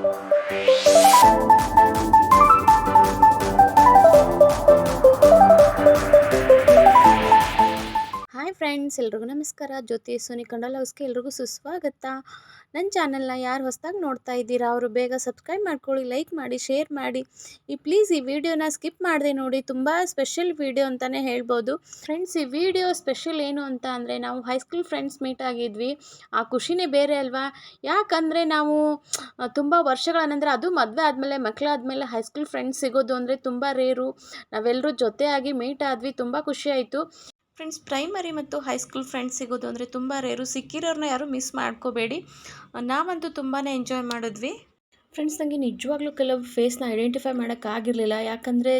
Thank you. Hi friends, ಎಲ್ರಿಗೂ ನಮಸ್ಕಾರ. ಜ್ಯೋತಿ Sony ಕಂಡಲ್ ಹೌಸ್ಗೆ ಎಲ್ರಿಗೂ ಸುಸ್ವಾಗತ. ನನ್ನ ಚಾನಲ್ನ ಯಾರು ಹೊಸದಾಗಿ ನೋಡ್ತಾ ಇದ್ದೀರಾ, ಅವರು ಬೇಗ ಸಬ್ಸ್ಕ್ರೈಬ್ ಮಾಡ್ಕೊಳ್ಳಿ, ಲೈಕ್ ಮಾಡಿ, ಶೇರ್ ಮಾಡಿ. ಈ ಪ್ಲೀಸ್ ಈ ವಿಡಿಯೋನ ಸ್ಕಿಪ್ ಮಾಡಿದೆ ನೋಡಿ, ತುಂಬ ಸ್ಪೆಷಲ್ ವಿಡಿಯೋ ಅಂತಲೇ ಹೇಳ್ಬೋದು. ಫ್ರೆಂಡ್ಸ್, ಈ ವಿಡಿಯೋ ಸ್ಪೆಷಲ್ ಏನು ಅಂತ ಅಂದರೆ, ನಾವು ಹೈಸ್ಕೂಲ್ ಫ್ರೆಂಡ್ಸ್ ಮೀಟ್ ಆಗಿದ್ವಿ. ಆ ಖುಷಿನೇ ಬೇರೆ ಅಲ್ವಾ? ಯಾಕಂದರೆ ನಾವು ತುಂಬ ವರ್ಷಗಳ ನಂತರ ಅದು ಮದುವೆ ಆದಮೇಲೆ ಮಕ್ಕಳಾದಮೇಲೆ ಹೈಸ್ಕೂಲ್ ಫ್ರೆಂಡ್ಸ್ ಸಿಗೋದು ಅಂದರೆ ತುಂಬ ರೇರು. ನಾವೆಲ್ಲರೂ ಜೊತೆಯಾಗಿ ಮೀಟ್ ಆದ್ವಿ, ತುಂಬ ಖುಷಿಯಾಯಿತು ಫ್ರೆಂಡ್ಸ್ ಪ್ರೈಮರಿ ಮತ್ತು ಹೈಸ್ಕೂಲ್ ಫ್ರೆಂಡ್ಸ್ ಸಿಗೋದು ಅಂದರೆ ತುಂಬ ರೇರು ಸಿಕ್ಕಿರೋರನ್ನ ಯಾರೂ ಮಿಸ್ ಮಾಡ್ಕೋಬೇಡಿ. ನಾವಂತೂ ತುಂಬಾ ಎಂಜಾಯ್ ಮಾಡಿದ್ವಿ. ಫ್ರೆಂಡ್ಸ್ ನನಗೆ ನಿಜವಾಗ್ಲೂ ಕೆಲವು ಫೇಸ್ನ ಐಡೆಂಟಿಫೈ ಮಾಡೋಕ್ಕಾಗಿರಲಿಲ್ಲ ಯಾಕಂದರೆ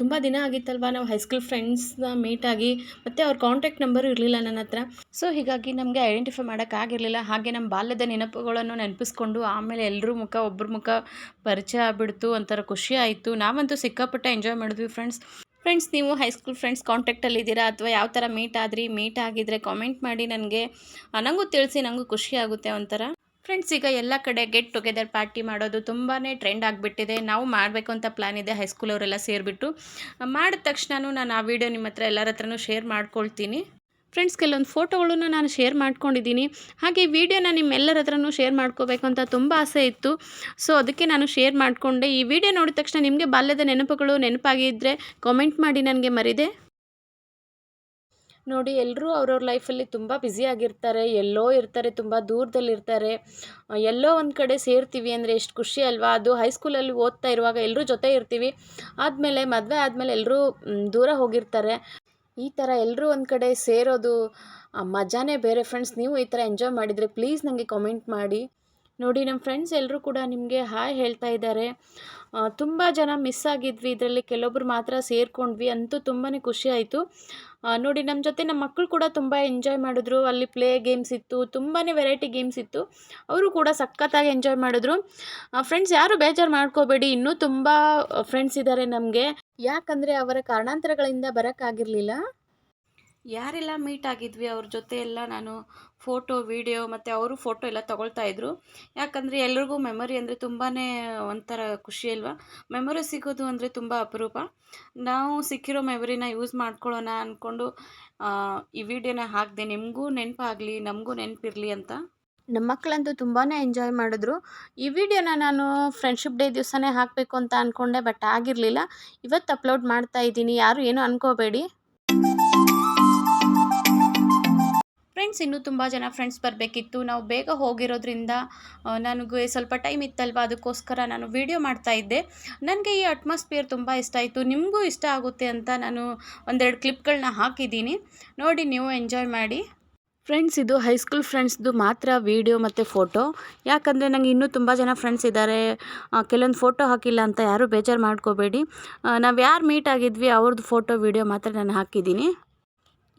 ತುಂಬ ದಿನ ಆಗಿತ್ತಲ್ವ ನಾವು ಹೈಸ್ಕೂಲ್ ಫ್ರೆಂಡ್ಸ್ನ ಆಗಿ, ಮತ್ತು ಅವ್ರ ಕಾಂಟ್ಯಾಕ್ಟ್ ನಂಬರು ಇರಲಿಲ್ಲ ನನ್ನ ಹತ್ರ. ಸೊ ಹೀಗಾಗಿ ನಮಗೆ ಐಡೆಂಟಿಫೈ ಮಾಡೋಕ್ಕಾಗಿರಲಿಲ್ಲ ಹಾಗೆ ನಮ್ಮ ಬಾಲ್ಯದ ನೆನಪುಗಳನ್ನು ನೆನಪಿಸ್ಕೊಂಡು ಆಮೇಲೆ ಎಲ್ಲರೂ ಮುಖ ಒಬ್ಬರ ಮುಖ ಪರಿಚಯ ಆಗ್ಬಿಡ್ತು, ಒಂಥರ ಖುಷಿ ಆಯಿತು. ನಾವಂತೂ ಸಿಕ್ಕಾಪಟ್ಟೆ ಎಂಜಾಯ್ ಮಾಡಿದ್ವಿ ಫ್ರೆಂಡ್ಸ್ ಫ್ರೆಂಡ್ಸ್ ನೀವು ಹೈಸ್ಕೂಲ್ ಫ್ರೆಂಡ್ಸ್ ಕಾಂಟ್ಯಾಕ್ಟಲ್ಲಿದ್ದೀರಾ ಅಥವಾ ಯಾವ ಥರ ಮೀಟ್ ಆದ್ರಿ? ಮೀಟ್ ಆಗಿದ್ರೆ ಕಾಮೆಂಟ್ ಮಾಡಿ ನನಗೆ. ನನಗೂ ತಿಳಿಸಿ ನನಗೂ ಖುಷಿ ಆಗುತ್ತೆ ಒಂಥರ. ಫ್ರೆಂಡ್ಸ್ ಈಗ ಎಲ್ಲ ಕಡೆ ಗೆಟ್ ಟುಗೆದರ್ ಪಾರ್ಟಿ ಮಾಡೋದು ತುಂಬಾ ಟ್ರೆಂಡ್ ಆಗಿಬಿಟ್ಟಿದೆ. ನಾವು ಮಾಡಬೇಕು ಅಂತ ಪ್ಲ್ಯಾನ್ ಇದೆ ಹೈಸ್ಕೂಲವರೆಲ್ಲ ಸೇರಿಬಿಟ್ಟು. ಮಾಡಿದ ತಕ್ಷಣ ನಾನು ಆ ವಿಡಿಯೋ ನಿಮ್ಮ ಹತ್ರ ಎಲ್ಲರ ಹತ್ರನೂ ಶೇರ್ ಮಾಡ್ಕೊಳ್ತೀನಿ. ಫ್ರೆಂಡ್ಸ್ ಕೆಲವೊಂದು ಫೋಟೋಗಳನ್ನು ನಾನು ಶೇರ್ ಮಾಡ್ಕೊಂಡಿದ್ದೀನಿ. ಹಾಗೆ ಈ ವಿಡಿಯೋನ ನಿಮ್ಮೆಲ್ಲರ ಹತ್ರನೂ ಶೇರ್ ಮಾಡ್ಕೋಬೇಕು ಅಂತ ತುಂಬ ಆಸೆ ಇತ್ತು. ಸೊ ಅದಕ್ಕೆ ನಾನು ಶೇರ್ ಮಾಡಿಕೊಂಡೆ. ಈ ವಿಡಿಯೋ ನೋಡಿದ ತಕ್ಷಣ ನಿಮಗೆ ಬಾಲ್ಯದ ನೆನಪುಗಳು ನೆನಪಾಗಿದ್ದರೆ ಕಾಮೆಂಟ್ ಮಾಡಿ ನನಗೆ ಮರಿದೆ. ನೋಡಿ ಎಲ್ಲರೂ ಅವ್ರವ್ರ ಲೈಫಲ್ಲಿ ತುಂಬ ಆಗಿರ್ತಾರೆ. ಎಲ್ಲೋ ಇರ್ತಾರೆ, ತುಂಬ ದೂರದಲ್ಲಿರ್ತಾರೆ ಎಲ್ಲೋ ಒಂದು ಕಡೆ ಸೇರ್ತೀವಿ ಅಂದರೆ ಎಷ್ಟು ಖುಷಿ ಅಲ್ವಾ? ಅದು ಹೈಸ್ಕೂಲಲ್ಲಿ ಓದ್ತಾ ಇರುವಾಗ ಎಲ್ಲರೂ ಜೊತೆ ಇರ್ತೀವಿ. ಆದಮೇಲೆ, ಮದುವೆ ಆದಮೇಲೆ ಎಲ್ಲರೂ ದೂರ ಹೋಗಿರ್ತಾರೆ. ಈ ಥರ ಎಲ್ಲರೂ ಒಂದು ಕಡೆ ಸೇರೋದು ಮಜಾನೇ ಬೇರೆ ಫ್ರೆಂಡ್ಸ್ ನೀವು ಈ ಥರ ಎಂಜಾಯ್ ಮಾಡಿದರೆ ಪ್ಲೀಸ್ ನನಗೆ ಕಾಮೆಂಟ್ ಮಾಡಿ. ನೋಡಿ ನಮ್ಮ ಫ್ರೆಂಡ್ಸ್ ಎಲ್ಲರೂ ಕೂಡ ನಿಮಗೆ ಹಾಯ್ ಹೇಳ್ತಾ ಇದ್ದಾರೆ. ತುಂಬ ಜನ ಮಿಸ್ ಆಗಿದ್ವಿ, ಇದರಲ್ಲಿ ಕೆಲವೊಬ್ರು ಮಾತ್ರ ಸೇರ್ಕೊಂಡ್ವಿ, ಅಂತೂ ತುಂಬಾ ಖುಷಿ ಆಯಿತು. ನೋಡಿ ನಮ್ಮ ಜೊತೆ ನಮ್ಮ ಮಕ್ಕಳು ಕೂಡ ತುಂಬ ಎಂಜಾಯ್ ಮಾಡಿದ್ರು. ಅಲ್ಲಿ ಪ್ಲೇ ಗೇಮ್ಸ್ ಇತ್ತು ತುಂಬಾ ವೆರೈಟಿ ಗೇಮ್ಸ್ ಇತ್ತು. ಅವರು ಕೂಡ ಸಖತ್ತಾಗಿ ಎಂಜಾಯ್ ಮಾಡಿದ್ರು. ಫ್ರೆಂಡ್ಸ್ ಯಾರು ಬೇಜಾರು ಮಾಡ್ಕೋಬೇಡಿ, ಇನ್ನೂ ತುಂಬ ಫ್ರೆಂಡ್ಸ್ ಇದ್ದಾರೆ ನಮಗೆ. ಯಾಕಂದರೆ ಅವರ ಕಾರಣಾಂತರಗಳಿಂದ ಬರೋಕ್ಕಾಗಿರಲಿಲ್ಲ. ಯಾರೆಲ್ಲ ಮೀಟ್ ಆಗಿದ್ವಿ, ಅವ್ರ ಜೊತೆ ಎಲ್ಲ ನಾನು ಫೋಟೋ, ವೀಡಿಯೋ ಮತ್ತು ಅವರು ಫೋಟೋ ಎಲ್ಲ ತೊಗೊಳ್ತಾ ಇದ್ರು. ಯಾಕಂದರೆ ಎಲ್ರಿಗೂ ಮೆಮೊರಿ ಅಂದರೆ ತುಂಬಾ ಒಂಥರ ಖುಷಿ ಅಲ್ವಾ? ಮೆಮೊರಿ ಸಿಗೋದು ಅಂದರೆ ತುಂಬ ಅಪರೂಪ. ನಾವು ಸಿಕ್ಕಿರೋ ಮೆಮೊರಿನ ಯೂಸ್ ಮಾಡ್ಕೊಳ್ಳೋಣ ಅಂದ್ಕೊಂಡು ಈ ವಿಡಿಯೋನ ಹಾಕಿದೆ. ನಿಮಗೂ ನೆನಪಾಗಲಿ, ನಮಗೂ ನೆನಪಿರಲಿ ಅಂತ. ನಮ್ಮ ಮಕ್ಕಳಂತೂ ತುಂಬಾ ಎಂಜಾಯ್ ಮಾಡಿದ್ರು. ಈ ವಿಡಿಯೋನ ನಾನು ಫ್ರೆಂಡ್ಶಿಪ್ ಡೇ ದಿವಸನೇ ಹಾಕಬೇಕು ಅಂತ ಅಂದ್ಕೊಂಡೆ ಬಟ್ ಆಗಿರಲಿಲ್ಲ. ಇವತ್ತು ಅಪ್ಲೋಡ್ ಮಾಡ್ತಾ ಇದ್ದೀನಿ. ಯಾರು ಏನೂ ಅನ್ಕೋಬೇಡಿ. ಫ್ರೆಂಡ್ಸ್ ಇನ್ನೂ ತುಂಬ ಜನ ಫ್ರೆಂಡ್ಸ್ ಬರಬೇಕಿತ್ತು. ನಾವು ಬೇಗ ಹೋಗಿರೋದ್ರಿಂದ ನನಗೆ ಸ್ವಲ್ಪ ಟೈಮ್ ಇತ್ತಲ್ವ? ಅದಕ್ಕೋಸ್ಕರ ನಾನು ವೀಡಿಯೋ ಮಾಡ್ತಾ ಇದ್ದೆ. ನನಗೆ ಈ ಅಟ್ಮಾಸ್ಫಿಯರ್ ತುಂಬ ಇಷ್ಟ ಆಯಿತು. ನಿಮಗೂ ಇಷ್ಟ ಆಗುತ್ತೆ ಅಂತ ನಾನು ಒಂದೆರಡು ಕ್ಲಿಪ್ಗಳನ್ನ ಹಾಕಿದ್ದೀನಿ. ನೋಡಿ, ನೀವು ಎಂಜಾಯ್ ಮಾಡಿ. ಫ್ರೆಂಡ್ಸ್ ಇದು ಹೈಸ್ಕೂಲ್ ಫ್ರೆಂಡ್ಸ್ದು ಮಾತ್ರ ವೀಡಿಯೋ ಮತ್ತು ಫೋಟೋ ಯಾಕಂದರೆ ನನಗೆ ಇನ್ನೂ ತುಂಬ ಜನ ಫ್ರೆಂಡ್ಸ್ ಇದ್ದಾರೆ ಕೆಲವೊಂದು ಫೋಟೋ ಹಾಕಿಲ್ಲ ಅಂತ ಯಾರೂ ಬೇಜಾರು ಮಾಡ್ಕೋಬೇಡಿ. ನಾವು ಯಾರು ಮೀಟ್ ಆಗಿದ್ವಿ, ಅವ್ರದ್ದು ಫೋಟೋ ವೀಡಿಯೋ ಮಾತ್ರ ನಾನು ಹಾಕಿದ್ದೀನಿ.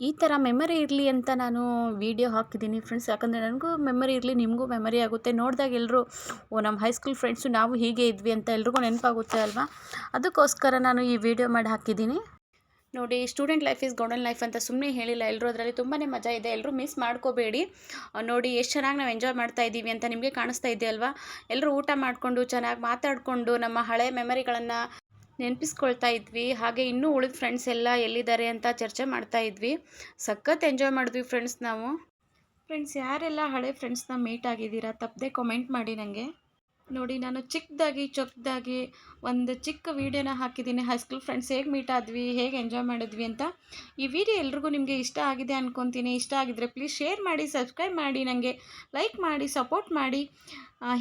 ಈ ಥರ ಮೆಮರಿ ಇರಲಿ ಅಂತ ನಾನು ವೀಡಿಯೋ ಹಾಕಿದ್ದೀನಿ ಫ್ರೆಂಡ್ಸ್. ಯಾಕಂದರೆ ನನಗೂ ಮೆಮರಿ ಇರಲಿ, ನಿಮಗೂ ಮೆಮರಿ ಆಗುತ್ತೆ. ನೋಡಿದಾಗ ಎಲ್ಲರೂ ಓ, ನಮ್ಮ ಹೈಸ್ಕೂಲ್ ಫ್ರೆಂಡ್ಸು ನಾವು ಹೀಗೆ ಇದ್ವಿ ಅಂತ ಎಲ್ರಿಗೂ ನೆನಪಾಗುತ್ತೆ ಅಲ್ವಾ? ಅದಕ್ಕೋಸ್ಕರ ನಾನು ಈ ವಿಡಿಯೋ ಮಾಡಿ ಹಾಕಿದ್ದೀನಿ. ನೋಡಿ student life is golden life ಅಂತ ಸುಮ್ಮನೆ ಹೇಳಿಲ್ಲ. ಎಲ್ಲರೂ ಅದರಲ್ಲಿ ತುಂಬಾ ಮಜಾ ಇದೆ. ಎಲ್ಲರೂ ಮಿಸ್ ಮಾಡ್ಕೋಬೇಡಿ. ನೋಡಿ, ಎಷ್ಟು ಚೆನ್ನಾಗಿ ನಾವು ಎಂಜಾಯ್ ಮಾಡ್ತಾ ಇದ್ದೀವಿ ಅಂತ ನಿಮಗೆ ಕಾಣಿಸ್ತಾ ಇದೆಯಲ್ವಾ ಎಲ್ಲರೂ ಊಟ ಮಾಡಿಕೊಂಡು, ಚೆನ್ನಾಗಿ ಮಾತಾಡಿಕೊಂಡು, ನಮ್ಮ ಹಳೆ ಮೆಮರಿಗಳನ್ನು ನೆನಪಿಸ್ಕೊಳ್ತಾ ಇದ್ವಿ. ಹಾಗೆ ಇನ್ನೂ ಉಳಿದ ಫ್ರೆಂಡ್ಸ್ ಎಲ್ಲ ಎಲ್ಲಿದ್ದಾರೆ ಅಂತ ಚರ್ಚೆ ಮಾಡ್ತಾ ಇದ್ವಿ. ಸಖತ್ ಎಂಜಾಯ್ ಮಾಡಿದ್ವಿ ಫ್ರೆಂಡ್ಸ್ ನಾವು. ಫ್ರೆಂಡ್ಸ್ ಯಾರೆಲ್ಲ ಹಳೆ ಫ್ರೆಂಡ್ಸ್ನ ಮೀಟ್ ಆಗಿದ್ದೀರಾ? ತಪ್ಪದೆ ಕಮೆಂಟ್ ಮಾಡಿ ನನಗೆ ನೋಡಿ, ನಾನು ಚಿಕ್ಕದಾಗಿ, ಚೊಕ್ಕದಾಗಿ ಒಂದು ಚಿಕ್ಕ ವೀಡಿಯೋನ ಹಾಕಿದ್ದೀನಿ. ಹೈಸ್ಕೂಲ್ ಫ್ರೆಂಡ್ಸ್ ಹೇಗೆ ಮೀಟ್ ಆದ್ವಿ, ಹೇಗೆ ಎಂಜಾಯ್ ಮಾಡಿದ್ವಿ ಅಂತ ಈ ವಿಡಿಯೋ ಎಲ್ರಿಗೂ ನಿಮಗೆ ಇಷ್ಟ ಆಗಿದೆ ಅಂದ್ಕೊತೀನಿ ಇಷ್ಟ ಆಗಿದ್ರೆ ಪ್ಲೀಸ್ ಶೇರ್ ಮಾಡಿ ಸಬ್ಸ್ಕ್ರೈಬ್ ಮಾಡಿ ನನಗೆ ಲೈಕ್ ಮಾಡಿ ಸಪೋರ್ಟ್ ಮಾಡಿ.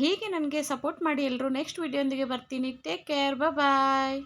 ಹೀಗೆ ನನಗೆ ಸಪೋರ್ಟ್ ಮಾಡಿ ಎಲ್ಲರೂ ನೆಕ್ಸ್ಟ್ ವೀಡಿಯೋಂದಿಗೆ ಬರ್ತೀನಿ. Take care bye